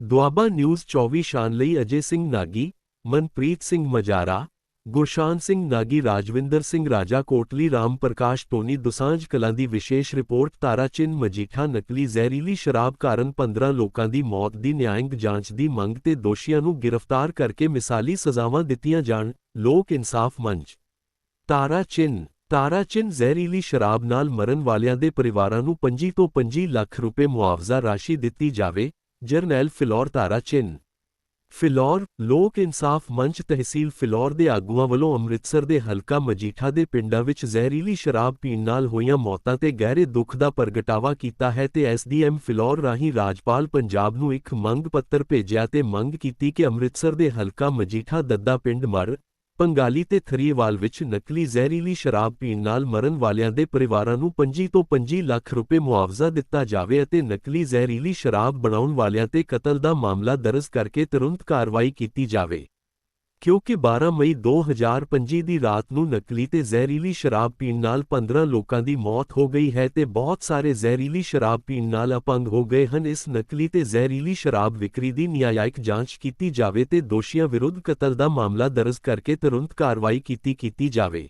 Doaba news 24 ਸ਼ਾਨ ਲਈ ਅਜੇ ਸਿੰਘ ਨਾਗੀ, ਮਨਪ੍ਰੀਤ ਸਿੰਘ ਮਜਾਰਾ, ਗੁਰਸ਼ਾਨ ਸਿੰਘ ਨਾਗੀ, ਰਾਜਵਿੰਦਰ ਸਿੰਘ ਰਾਜਾ, ਕੋਟਲੀ ਰਾਮ ਪ੍ਰਕਾਸ਼ Tony Dosanjh Kalan ਦੀ ਵਿਸ਼ੇਸ਼ ਰਿਪੋਰਟ, ਤਾਰਾ ਚਿੰਨ ਮਜੀਠਾ ਨਕਲੀ ਜ਼ਹਿਰੀਲੀ ਸ਼ਰਾਬ ਕਾਰਨ 15 ਲੋਕਾਂ ਦੀ ਮੌਤ ਦੀ ਨਿਆਂਇਕ ਜਾਂਚ ਦੀ ਮੰਗ ਤੇ ਦੋਸ਼ੀਆਂ ਨੂੰ ਗ੍ਰਿਫਤਾਰ ਕਰਕੇ ਮਿਸਾਲੀ ਸਜ਼ਾਵਾਂ ਦਿੱਤੀਆਂ ਜਾਣ, ਲੋਕ ਇਨਸਾਫ ਮੰਚ। ਤਾਰਾ ਚਿੰਨ ਤਾਰਾ ਚਿੰਨ ਜ਼ਹਿਰੀਲੀ ਸ਼ਰਾਬ ਨਾਲ ਮਰਨ ਵਾਲਿਆਂ ਦੇ ਪਰਿਵਾਰਾਂ ਨੂੰ 25 ਤੋਂ 25 ਲੱਖ ਰੁਪਏ ਮੁਆਵਜ਼ਾ ਰਾਸ਼ੀ ਦਿੱਤੀ ਜਾਵੇ ਜਰਨੈਲ ਫਿਲੌਰ ਤਾਰਾ ਚਿੰਨ। ਫਿਲੌਰ ਲੋਕ ਇਨਸਾਫ ਮੰਚ ਤਹਿਸੀਲ ਫਿਲੌਰ ਦੇ ਆਗੂਆਂ ਵੱਲੋਂ ਅੰਮ੍ਰਿਤਸਰ ਦੇ ਹਲਕਾ ਮਜੀਠਾ ਦੇ ਪਿੰਡਾਂ ਵਿੱਚ ਜ਼ਹਿਰੀਲੀ ਸ਼ਰਾਬ ਪੀਣ ਨਾਲ ਹੋਈਆਂ ਮੌਤਾਂ ਤੇ ਗਹਿਰੇ ਦੁੱਖ ਦਾ ਪ੍ਰਗਟਾਵਾ ਕੀਤਾ ਹੈ ਤੇ ਐਸਡੀਐਮ ਫਿਲੌਰ ਰਾਹੀਂ ਰਾਜਪਾਲ ਪੰਜਾਬ ਨੂੰ ਇੱਕ ਮੰਗ ਪੱਤਰ ਭੇਜਿਆ ਤੇ ਮੰਗ ਕੀਤੀ ਕਿ ਅੰਮ੍ਰਿਤਸਰ ਦੇ ਹਲਕਾ ਮਜੀਠਾ ਦੱਦਾ ਪਿੰਡ ਮਰ ਪੰਗਾਲੀ ਤੇ ਥਰੀਵਾਲ ਵਿੱਚ ਨਕਲੀ ਜ਼ਹਿਰੀਲੀ ਸ਼ਰਾਬ ਪੀਣ ਨਾਲ ਮਰਨ ਵਾਲਿਆਂ ਦੇ ਪਰਿਵਾਰਾਂ ਨੂੰ 25 ਤੋਂ 25 ਲੱਖ ਰੁਪਏ ਮੁਆਵਜ਼ਾ ਦਿੱਤਾ ਜਾਵੇ ਅਤੇ ਨਕਲੀ ਜ਼ਹਿਰੀਲੀ ਸ਼ਰਾਬ ਬਣਾਉਣ ਵਾਲਿਆਂ ਤੇ ਕਤਲ ਦਾ ਮਾਮਲਾ ਦਰਜ ਕਰਕੇ ਤੁਰੰਤ ਕਾਰਵਾਈ ਕੀਤੀ ਜਾਵੇ। ਕਿਉਂਕਿ 12 ਮਈ 2025 ਦੀ ਰਾਤ ਨੂੰ ਨਕਲੀ ਤੇ ਜ਼ਹਿਰੀਲੀ ਸ਼ਰਾਬ ਪੀਣ ਨਾਲ 15 ਲੋਕਾਂ ਦੀ ਮੌਤ ਹੋ ਗਈ ਹੈ ਤੇ ਬਹੁਤ ਸਾਰੇ ਜ਼ਹਿਰੀਲੀ ਸ਼ਰਾਬ ਪੀਣ ਨਾਲ ਅਪੰਗ ਹੋ ਗਏ ਹਨ। ਇਸ ਨਕਲੀ ਤੇ ਜ਼ਹਿਰੀਲੀ ਸ਼ਰਾਬ ਵਿਕਰੀ ਦੀ ਨਿਆਂਇਕ ਜਾਂਚ ਕੀਤੀ ਜਾਵੇ ਤੇ ਦੋਸ਼ੀਆਂ ਵਿਰੁੱਧ ਕਤਲ ਦਾ ਮਾਮਲਾ ਦਰਜ ਕਰਕੇ ਤੁਰੰਤ ਕਾਰਵਾਈ ਕੀਤੀ ਕੀਤੀ ਜਾਵੇ।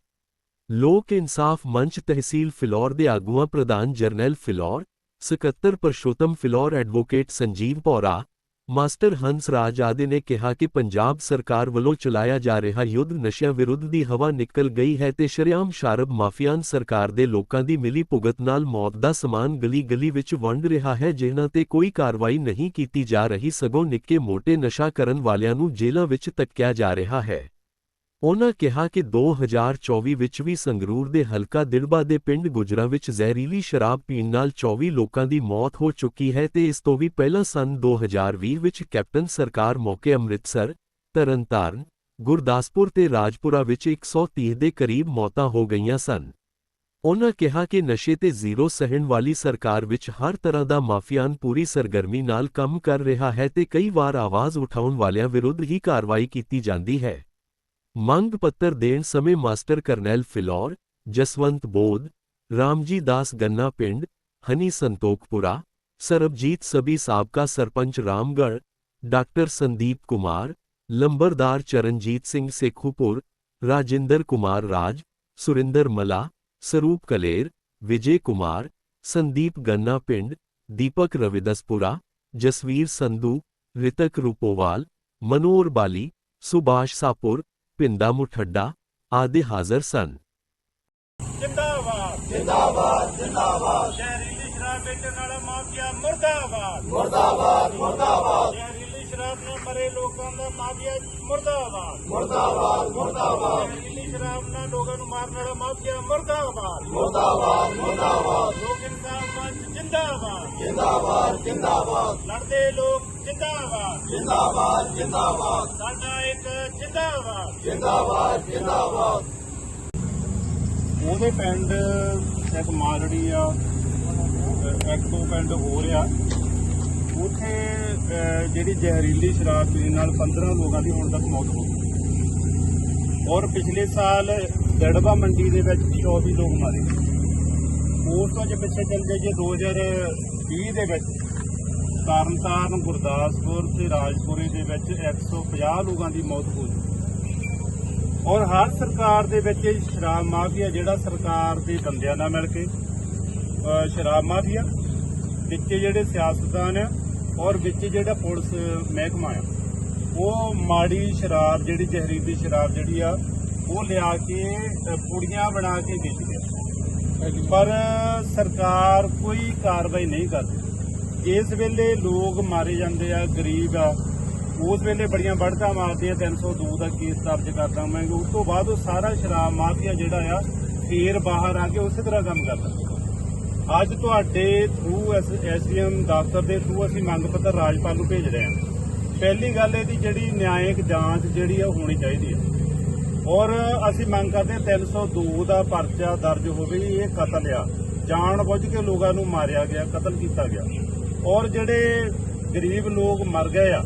ਲੋਕ ਇਨਸਾਫ ਮੰਚ ਤਹਿਸੀਲ ਫਿਲੌਰ ਦੇ ਆਗੂਆਂ ਪ੍ਰਧਾਨ ਜਰਨੈਲ ਫਿਲੌਰ, ਸਕੱਤਰ ਪਰਸ਼ੋਤਮ ਫਿਲੌਰ ਐਡਵੋਕੇਟ ਸੰਜੀਵ ਪੌਰਾ ਮਾਸਟਰ ਹੰਸ ਰਾਜ ਆਦਿ ਨੇ ਕਿਹਾ ਕਿ ਪੰਜਾਬ ਸਰਕਾਰ ਵੱਲੋਂ ਚਲਾਇਆ ਜਾ ਰਿਹਾ ਯੁੱਧ ਨਸ਼ਿਆਂ ਵਿਰੁੱਧ ਦੀ ਹਵਾ ਨਿਕਲ ਗਈ ਹੈ ਤੇ ਸ਼ਰੇਆਮ ਸ਼ਾਰਬ ਮਾਫੀਆਨ ਸਰਕਾਰ ਦੇ ਲੋਕਾਂ ਦੀ ਮਿਲੀ ਭੁਗਤ ਨਾਲ ਮੌਤ ਦਾ ਸਮਾਨ ਗਲੀ-ਗਲੀ ਵਿੱਚ ਵੰਡ ਰਿਹਾ ਹੈ, ਜਿਨ੍ਹਾਂ ਤੇ ਕੋਈ ਕਾਰਵਾਈ ਨਹੀਂ ਕੀਤੀ ਜਾ ਰਹੀ, ਸਗੋਂ ਨਿੱਕੇ ਮੋਟੇ ਨਸ਼ਾ ਕਰਨ ਵਾਲਿਆਂ ਨੂੰ ਜੇਲ੍ਹਾਂ ਵਿੱਚ ਤੱਕਿਆ ਜਾ ਰਿਹਾ ਹੈ। ਉਨ੍ਹਾਂ ਕਿਹਾ ਕਿ 2024 ਵਿੱਚ ਵੀ ਸੰਗਰੂਰ ਦੇ ਹਲਕਾ ਦਿੜਬਾ ਦੇ ਪਿੰਡ ਗੁਜਰਾ ਵਿੱਚ ਜ਼ਹਿਰੀਲੀ ਸ਼ਰਾਬ ਪੀਣ ਨਾਲ 24 ਲੋਕਾਂ ਦੀ ਮੌਤ ਹੋ ਚੁੱਕੀ ਹੈ ਤੇ ਇਸ ਤੋਂ ਵੀ ਪਹਿਲਾਂ ਸਨ 2020 ਵਿੱਚ ਕੈਪਟਨ ਸਰਕਾਰ ਮੌਕੇ ਅੰਮ੍ਰਿਤਸਰ, ਤਰਨਤਾਰਨ, ਗੁਰਦਾਸਪੁਰ ਤੇ ਰਾਜਪੁਰਾ ਵਿੱਚ 130 ਦੇ ਕਰੀਬ ਮੌਤਾਂ ਹੋ ਗਈਆਂ ਸਨ। ਉਨ੍ਹਾਂ ਕਿਹਾ ਕਿ ਨਸ਼ੇ ਤੇ ਜ਼ੀਰੋ ਸਹਿਣ ਵਾਲੀ ਸਰਕਾਰ ਵਿੱਚ ਹਰ ਤਰ੍ਹਾਂ ਦਾ ਮਾਫੀਆਨ ਪੂਰੀ ਸਰਗਰਮੀ ਨਾਲ ਕੰਮ ਕਰ ਰਿਹਾ ਹੈ ਤੇ ਕਈ ਵਾਰ ਆਵਾਜ਼ ਉਠਾਉਣ ਵਾਲਿਆਂ ਵਿਰੁੱਧ ਹੀ ਕਾਰਵਾਈ ਕੀਤੀ ਜਾਂਦੀ ਹੈ। ਮੰਗ ਪੱਤਰ ਦੇਣ ਸਮੇਂ ਮਾਸਟਰ ਕਰਨੈਲ ਫਿਲੌਰ ਜਸਵੰਤ ਬੋਧ ਰਾਮਜੀ ਦਾਸ ਗੰਨਾ ਪਿੰਡ ਹਨੀ ਸੰਤੋਖਪੁਰਾ ਸਰਬਜੀਤ ਸਬੀ ਸਾਬਕਾ ਸਰਪੰਚ ਰਾਮਗੜ੍ਹ ਡਾਕਟਰ ਸੰਦੀਪ ਕੁਮਾਰ ਲੰਬਰਦਾਰ ਚਰਨਜੀਤ ਸਿੰਘ ਸੇਖੂਪੁਰ ਰਾਜਿੰਦਰ ਕੁਮਾਰ ਰਾਜ ਸੁਰਿੰਦਰ ਮਲਾ ਸਰੂਪ ਕਲੇਰ ਵਿਜੇ ਕੁਮਾਰ ਸੰਦੀਪ ਗੰਨਾ ਪਿੰਡ ਦੀਪਕ ਰਵਿਦਸਪੁਰਾ ਜਸਵੀਰ ਸੰਧੂ ਰਿਤਕ ਰੂਪੋਵਾਲ ਮਨੋਰ ਬਾਲੀ ਸੁਭਾਸ਼ ਸਾਪੁਰ ਪਿੰਦਾ ਮੁਠੱਡਾ ਆਦਿ ਹਾਜ਼ਰ ਸਨ ਜਿੰਦਾਬਾਦ ਜਿੰਦਾਬਾਦ ਜਿੰਦਾਬਾਦ ਜ਼ਹਿਰੀਲੀ ਸ਼ਰਾਬ ਵੇਚਣ ਵਾਲਾ ਮਾਫੀਆ ਮੁਰਦਾਬਾਦ ਮੁਰਦਾਬਾਦ ਮੁਰਦਾਬਾਦ ਜ਼ਹਿਰੀਲੀ ਸ਼ਰਾਬ ਨਾਲ ਮਰੇ ਲੋਕਾਂ ਦਾ ਮਾਫੀਆ ਮੁਰਦਾਬਾਦ ਮੁਰਦਾਬਾਦ ਮੁਰਦਾਬਾਦ ਜ਼ਹਿਰੀਲੀ ਸ਼ਰਾਬ ਨਾਲ ਲੋਕਾਂ ਨੂੰ ਮਾਰਨ ਵਾਲਾ ਮਾਫੀਆ ਮੁਰਦਾਬਾਦ ਮੁਰਦਾਬਾਦ ਮੁਰਦਾਬਾਦ ਲੋਕ ਇਨਸਾਫ ਮੰਚ ਜਿੰਦਾਬਾਦ ਜਿੰਦਾਬਾਦ ਜਿੰਦਾਬਾਦ ਲੜਦੇ ਲੋਕ ਜਿੰਦਾਬਾਦ। ਜਿੰਦਾਬਾਦ ਜਿੰਦਾਬਾਦ। ਸਾਡਾ ਇੱਕ ਜਿੰਦਾਬਾਦ। ਉਹਦੇ ਪਿੰਡ ਇੱਕ ਮਾਰੜੀ ਆ ਇੱਕ ਦੋ ਪਿੰਡ ਹੋ ਰਿਹਾ ਉੱਥੇ ਜਿਹੜੀ ਜ਼ਹਿਰੀਲੀ ਸ਼ਰਾਬ ਪੀਣ ਨਾਲ 15 ਲੋਕਾਂ ਦੀ ਹੁਣ ਤੱਕ ਮੌਤ ਹੋ ਗਈ। ਔਰ ਪਿਛਲੇ ਸਾਲ ਦੜਬਾ ਮੰਡੀ ਦੇ ਵਿੱਚ 24 ਲੋਕ ਮਾਰੇ ਉਸ ਤੋਂ ਜੇ ਪਿੱਛੇ ਚੱਲ ਜਾਈਏ 2020 ਦੇ ਵਿੱਚ ਤਰਨਤਾਰਨ ਗੁਰਦਾਸਪੁਰ ਤੇ ਰਾਜਪੁਰੇ ਦੇ ਵਿੱਚ 150 ਲੋਕਾਂ ਦੀ ਮੌਤ ਹੋ ਚੁੱਕੀ ਔਰ ਹਰ ਸਰਕਾਰ ਦੇ ਵਿੱਚ ਇਹ ਸ਼ਰਾਬ ਮਾਫੀਆ ਜਿਹੜਾ ਸਰਕਾਰ ਦੇ ਬੰਦਿਆਂ ਨਾਲ ਮਿਲ ਕੇ ਸ਼ਰਾਬ ਮਾਫੀਆ, ਵਿੱਚ ਜਿਹੜੇ ਸਿਆਸਤਦਾਨ ਆ, ਔਰ ਵਿੱਚ ਜਿਹੜਾ ਪੁਲਿਸ ਮਹਿਕਮਾ ਆ, ਉਹ ਮਾੜੀ ਸ਼ਰਾਬ ਜਿਹੜੀ ਜ਼ਹਿਰੀਲੀ ਸ਼ਰਾਬ ਜਿਹੜੀ ਆ, ਉਹ ਲਿਆ ਕੇ ਪੁੜੀਆਂ ਬਣਾ ਕੇ ਵੇਚਦੇ ਪਰ ਸਰਕਾਰ ਕੋਈ ਕਾਰਵਾਈ ਨਹੀਂ ਕਰਦੀ ਇਸ ਵੇਲੇ ਲੋਕ ਮਾਰੇ ਜਾਂਦੇ ਆ, ਗਰੀਬ ਆ। ਉਸ ਵੇਲੇ ਬੜੀਆਂ ਵੜਕਾਂ ਮਾਰਦੀਆਂ 302 ਦਾ ਕੇਸ ਦਰਜ ਕਰਦਾ ਮੈਂ। ਉਸ ਤੋਂ ਬਾਅਦ ਉਹ ਸਾਰਾ ਸ਼ਰਾਬ ਮਾਫੀਆ ਜਿਹੜਾ ਆ, ਫੇਰ ਬਾਹਰ ਆ ਕੇ ਉਸੇ ਤਰ੍ਹਾਂ ਕੰਮ ਕਰਦਾ। ਅੱਜ ਤੁਹਾਡੇ ਥਰੂ ਐਸਡੀਐਮ ਦਫ਼ਤਰ ਦੇ ਥਰੂ ਅਸੀਂ ਮੰਗ ਪੱਤਰ ਰਾਜਪਾਲ ਨੂੰ ਭੇਜ ਰਹੇ ਹਾਂ। ਪਹਿਲੀ ਗੱਲ ਇਹਦੀ ਜਿਹੜੀ ਨਿਆਇਕ ਜਾਂਚ ਜਿਹੜੀ ਆ ਹੋਣੀ ਚਾਹੀਦੀ ਹੈ ਔਰ ਅਸੀਂ ਮੰਗ ਕਰਦੇ ਹਾਂ 302 ਦਾ ਪਰਚਾ ਦਰਜ ਹੋਵੇ, ਇਹ ਕਤਲ ਆ। ਜਾਣ ਬੁੱਝ ਕੇ ਲੋਕਾਂ ਨੂੰ ਮਾਰਿਆ ਗਿਆ, ਕਤਲ ਕੀਤਾ ਗਿਆ। ਔਰ ਜਿਹੜੇ ਗਰੀਬ ਲੋਕ ਮਰ ਗਏ ਆ,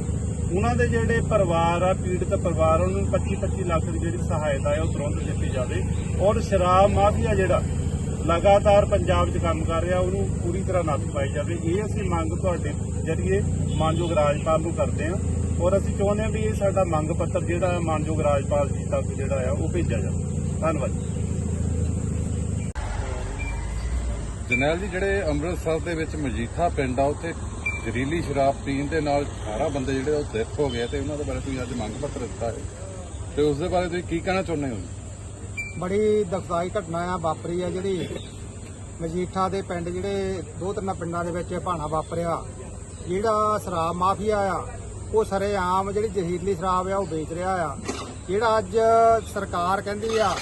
ਉਹਨਾਂ ਦੇ ਜਿਹੜੇ ਪਰਿਵਾਰ ਆ, ਪੀੜਤ ਪਰਿਵਾਰ ਉਹਨਾਂ ਨੂੰ 25 25 ਲੱਖ ਦੀ ਜਿਹੜੀ ਸਹਾਇਤਾ ਹੈ, ਉਹ ਤੁਰੰਤ ਦਿੱਤੀ ਜਾਵੇ। ਔਰ ਸ਼ਰਾਬ ਮਾਫੀਆ ਜਿਹੜਾ ਲਗਾਤਾਰ ਪੰਜਾਬ 'ਚ ਕੰਮ ਕਰ ਰਿਹਾ, ਉਹਨੂੰ ਪੂਰੀ ਤਰ੍ਹਾਂ ਨੱਥ ਪਾਈ ਜਾਵੇ। ਇਹ ਅਸੀਂ ਮੰਗ ਤੁਹਾਡੇ ਜਰੀਏ ਮਾਨਯੋਗ ਰਾਜਪਾਲ ਨੂੰ ਕਰਦੇ ਹਾਂ। ਔਰ ਅਸੀਂ ਚਾਹੁੰਦੇ ਹਾਂ ਵੀ ਇਹ ਸਾਡਾ ਮੰਗ ਪੱਤਰ ਜਿਹੜਾ ਹੈ, ਮਾਨਯੋਗ ਰਾਜਪਾਲ ਜੀ ਤੱਕ ਜਿਹੜਾ ਆ ਉਹ ਭੇਜਿਆ ਜਾਵੇ। ਧੰਨਵਾਦ ਜਨੈਲ ਜੀ, ਜਿਹੜੇ ਅੰਮ੍ਰਿਤਸਰ ਦੇ ਵਿੱਚ ਮਜੀਠਾ ਪਿੰਡ ਆ, ਉੱਥੇ ਜ਼ਹਿਰੀਲੀ ਸ਼ਰਾਬ ਪੀਣ ਦੇ ਨਾਲ 18 ਬੰਦੇ ਜਿਹੜੇ ਉਹ ਡੈਥ ਹੋ ਗਏ ਤੇ ਉਹਨਾਂ ਦੇ ਬਾਰੇ ਤੁਸੀਂ ਅੱਜ ਮੰਗ ਪੱਤਰ ਦਿੱਤਾ ਹੈ। ਤੇ ਉਸ ਦੇ ਬਾਰੇ ਤੁਸੀਂ ਕੀ ਕਹਿਣਾ ਚਾਹੁੰਦੇ ਹੋ? ਬੜੀ ਦੁਖਦਾਈ ਘਟਨਾ ਆ ਵਾਪਰੀ ਆ, ਜਿਹੜੀ ਮਜੀਠਾ ਦੇ ਪਿੰਡ ਜਿਹੜੇ ਦੋ ਤਿੰਨ ਪਿੰਡਾਂ ਦੇ ਵਿੱਚ ਭਾਣਾ ਵਾਪਰਿਆ। ਜਿਹੜਾ ਸ਼ਰਾਬ ਮਾਫੀਆ ਆ, ਉਹ ਸਰੇਆਮ ਜਿਹੜੀ ਜ਼ਹਿਰੀਲੀ ਸ਼ਰਾਬ ਆ, ਉਹ ਵੇਚ ਰਿਹਾ ਆ। ਜਿਹੜਾ ਅੱਜ ਸਰਕਾਰ ਕਹਿੰਦੀ ਆ,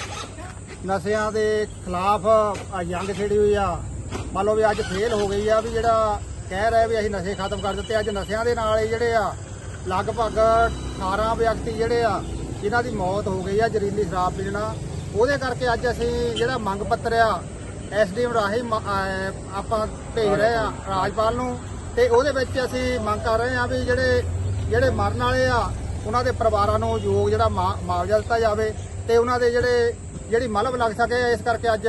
ਨਸ਼ਿਆਂ ਦੇ ਖਿਲਾਫ ਜੰਗ ਛੇੜੀ ਹੋਈ ਆ ਮੰਨ ਲਓ ਵੀ ਅੱਜ ਫੇਲ ਹੋ ਗਈ ਆ ਵੀ ਜਿਹੜਾ ਕਹਿ ਰਿਹਾ ਵੀ ਅਸੀਂ ਨਸ਼ੇ ਖਤਮ ਕਰ ਦਿੱਤੇ, ਅੱਜ ਨਸ਼ਿਆਂ ਦੇ ਨਾਲ ਹੀ ਜਿਹੜੇ ਆ, ਲਗਭਗ 18 ਵਿਅਕਤੀ ਜਿਹੜੇ ਆ, ਜਿਨ੍ਹਾਂ ਦੀ ਮੌਤ ਹੋ ਗਈ ਆ ਜ਼ਹਿਰੀਲੀ ਸ਼ਰਾਬ ਪੀਣ ਨਾਲ। ਉਹਦੇ ਕਰਕੇ ਅੱਜ ਅਸੀਂ ਜਿਹੜਾ ਮੰਗ ਪੱਤਰ ਆ, ਐਸਡੀਐਮ ਰਾਹੀਂ ਮ- ਅਹ, ਆਪਾਂ ਭੇਜ ਰਹੇ ਆ ਰਾਜਪਾਲ ਨੂੰ। ਤੇ ਉਹਦੇ ਵਿੱਚ ਅਸੀਂ ਮੰਗ ਕਰ ਰਹੇ ਆ ਵੀ ਜਿਹੜੇ ਜਿਹੜੇ ਮਰਨ ਵਾਲੇ ਆ, ਉਹਨਾਂ ਦੇ ਪਰਿਵਾਰਾਂ ਨੂੰ ਯੋਗ ਜਿਹੜਾ ਮੁਆ- ਮੁਆਵਜ਼ਾ ਦਿੱਤਾ ਜਾਵੇ ਤੇ ਉਹਨਾਂ ਦੇ ਜਿਹੜੇ ਜਿਹੜੀ ਮਲਬ ਲੱਗ ਸਕੇ ਇਸ ਕਰਕੇ ਅੱਜ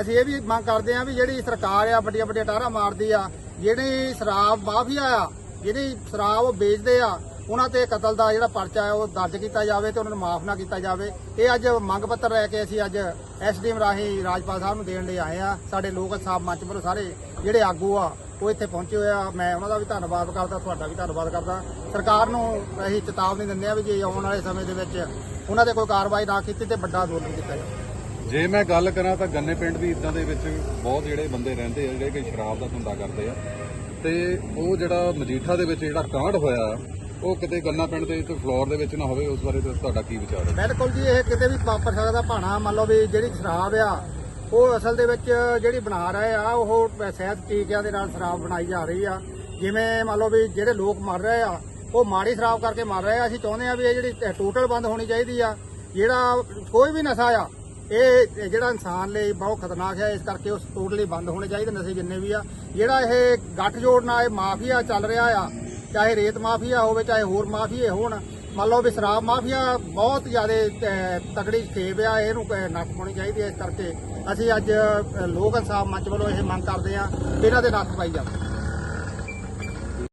ਅਸੀਂ ਇਹ ਵੀ ਮੰਗ ਕਰਦੇ ਆ ਵੀ ਜਿਹੜੀ ਸਰਕਾਰ ਆ, ਵੱਡੀਆਂ ਵੱਡੀਆਂ ਟਾਰਾਂ ਮਾਰਦੀ ਆ, ਜਿਹੜੀ ਸ਼ਰਾਬ ਮਾਫੀਆ ਆ, ਜਿਹੜੀ ਸ਼ਰਾਬ ਉਹ ਵੇਚਦੇ ਆ, ਉਹਨਾਂ ਤੇ ਕਤਲ ਦਾ ਜਿਹੜਾ ਪਰਚਾ ਹੈ ਉਹ ਦਰਜ ਕੀਤਾ ਜਾਵੇ ਤੇ ਉਹਨਾਂ ਨੂੰ ਮਾਫ ਨਾ ਕੀਤਾ ਜਾਵੇ। ਇਹ ਅੱਜ ਮੰਗ ਪੱਤਰ ਲੈ ਕੇ ਅਸੀਂ ਅੱਜ ਐਸਡੀਐਮ ਰਾਹੀਂ ਰਾਜਪਾਲ ਸਾਹਿਬ ਨੂੰ ਦੇਣ ਲਈ ਆਏ ਆ ਸਾਡੇ ਲੋਕ ਸਾਹਿਬ ਮੰਚ ਵੱਲੋਂ ਸਾਰੇ ਜਿਹੜੇ ਆਗੂ ਆ, ਉਹ ਇੱਥੇ ਪਹੁੰਚੇ ਹੋਏ ਆ। ਮੈਂ ਉਹਨਾਂ ਦਾ ਵੀ ਧੰਨਵਾਦ ਕਰਦਾ, ਤੁਹਾਡਾ ਵੀ ਧੰਨਵਾਦ ਕਰਦਾ। ਸਰਕਾਰ ਨੂੰ ਅਸੀਂ ਚੇਤਾਵਨੀ ਦਿੰਦੇ ਆ ਵੀ ਜੇ ਆਉਣ ਵਾਲੇ ਸਮੇਂ ਦੇ ਵਿੱਚ ਉਹਨਾਂ ਤੇ ਕੋਈ ਕਾਰਵਾਈ ਨਾ ਕੀਤੀ ਤੇ ਵੱਡਾ ਅੰਦੋਲਨ ਕੀਤਾ ਜਾਵੇ। ਜੇ ਮੈਂ ਗੱਲ ਕਰਾਂ ਤਾਂ ਗੰਨੇ ਪਿੰਡ ਵੀ ਇਦਾਂ ਦੇ ਵਿੱਚ ਬਹੁਤ ਜਿਹੜੇ ਬੰਦੇ ਰਹਿੰਦੇ ਆ, ਜਿਹੜੇ ਕਿ ਸ਼ਰਾਬ ਦਾ ਧੰਦਾ ਕਰਦੇ ਆ। ਤੇ ਉਹ ਜਿਹੜਾ ਮਜੀਠਾ ਦੇ ਵਿੱਚ ਜਿਹੜਾ ਕਾਂਡ ਹੋਇਆ, ਉਹ ਕਿਤੇ ਗੰਨਾ ਪਿੰਡ ਦੇ ਤੇ ਫਲੋਰ ਦੇ ਵਿੱਚ ਨਾ ਹੋਵੇ, ਉਸ ਬਾਰੇ ਤੁਹਾਡਾ ਕੀ ਵਿਚਾਰ ਹੈ? ਬਿਲਕੁਲ ਜੀ, ਇਹ ਕਿਤੇ ਵੀ ਵਾਪਰ ਸਕਦਾ, ਭਾਣਾ ਮੰਨ ਲਓ ਵੀ ਜਿਹੜੀ ਸ਼ਰਾਬ ਆ, ਉਹ ਅਸਲ ਦੇ ਵਿੱਚ ਜਿਹੜੀ ਬਣਾ ਰਹੇ ਆ, ਉਹ ਸਹਿਤ ਟੀਕਿਆਂ ਦੇ ਨਾਲ ਸ਼ਰਾਬ ਬਣਾਈ ਜਾ ਰਹੀ ਆ। ਜਿਵੇਂ ਮੰਨ ਲਓ ਵੀ ਜਿਹੜੇ ਲੋਕ ਮਰ ਰਹੇ ਆ, ਉਹ ਮਾੜੀ ਸ਼ਰਾਬ ਕਰਕੇ ਮਰ ਰਹੇ ਆ। ਅਸੀਂ ਚਾਹੁੰਦੇ ਆ ਵੀ ਇਹ ਜਿਹੜੀ ਟੋਟਲ ਬੰਦ ਹੋਣੀ ਚਾਹੀਦੀ ਆ, ਜਿਹੜਾ ਕੋਈ ਵੀ ਨਸ਼ਾ ਆ ਇਹ ਜਿਹੜਾ ਇਨਸਾਨ ਲਈ ਬਹੁਤ ਖਤਰਨਾਕ ਹੈ ਇਸ ਕਰਕੇ ਉਸ ਟੋਟਲੀ ਬੰਦ ਹੋਣੇ ਚਾਹੀਦੇ ਨਸ਼ੇ ਜਿੰਨੇ ਵੀ ਆ। ਜਿਹੜਾ ਇਹ ਗੱਠ ਨਾਲ ਇਹ ਮਾਫੀਆ ਚੱਲ ਰਿਹਾ ਆ ਚਾਹੇ ਰੇਤ ਮਾਫੀਆ ਹੋਵੇ ਚਾਹੇ ਹੋਰ ਮਾਫੀਏ ਹੋਣ ਮੰਨ ਲਓ ਵੀ ਸ਼ਰਾਬ ਮਾਫੀਆ ਬਹੁਤ ਜ਼ਿਆਦਾ ਤਕੜੀ ਖੇਪ ਆ ਇਹਨੂੰ ਅਹ, ਨੱਥ ਪਾਉਣੀ ਚਾਹੀਦੀ ਹੈ ਇਸ ਕਰਕੇ ਅਸੀਂ ਅੱਜ ਲੋਕ ਇਨਸਾਫ ਮੰਚ ਵੱਲੋਂ ਇਹ ਮੰਗ ਕਰਦੇ ਆ ਇਹਨਾਂ ਦੇ ਨੱਥ ਪਾਈ ਜਾਵੇ।